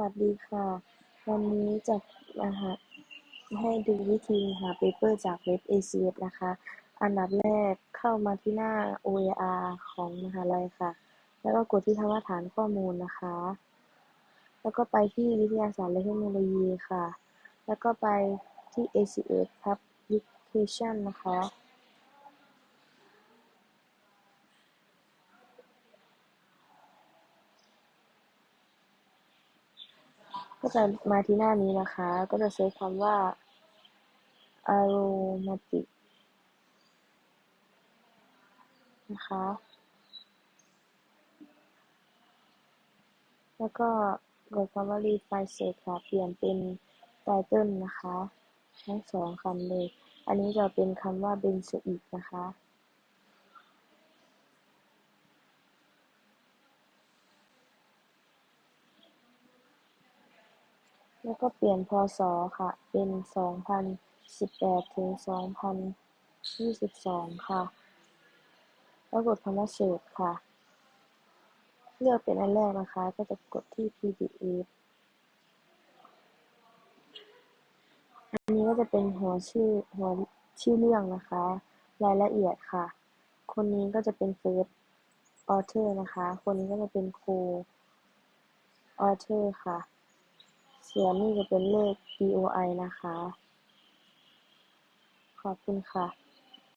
วัสดีค่ะ วันนี้จะมาหาให้ดูวิธีหาเปเปอร์จากเว็บ ACS นะคะ อันดับแรกเข้ามาที่หน้า OER ของมหาลัยค่ะ แล้วก็กดที่คำว่าฐานข้อมูลนะคะ แล้วก็ไปที่วิทยาศาสตร์และเทคโนโลยีค่ะ แล้วก็ไปที่ ACS Publication นะคะ ก็จะมาที่หน้านี้นะคะ ก็จะเซิร์ชคำว่า aromatic นะคะ แล้วก็กดคำว่า refine search ค่ะ เปลี่ยนเป็น title นะคะ ทั้งสองคำเลย อันนี้จะเป็นคำว่า benzoic นะคะ แล้วก็เปลี่ยนพศ ค่ะ เป็น2018ถึง2022ค่ะ แล้วกดคำว่า search ค่ะ เลือกเป็นอันแรกนะคะ ก็จะกดที่ PDF อันนี้ก็จะเป็นหัวชื่อหัวชื่อเรื่องนะคะ รายละเอียดค่ะ คนนี้ก็จะเป็น first author นะคะ คนนี้ก็จะเป็น co author ค่ะ ส่วนนี้จะเป็นเลข DOI นะคะ ขอบคุณค่ะ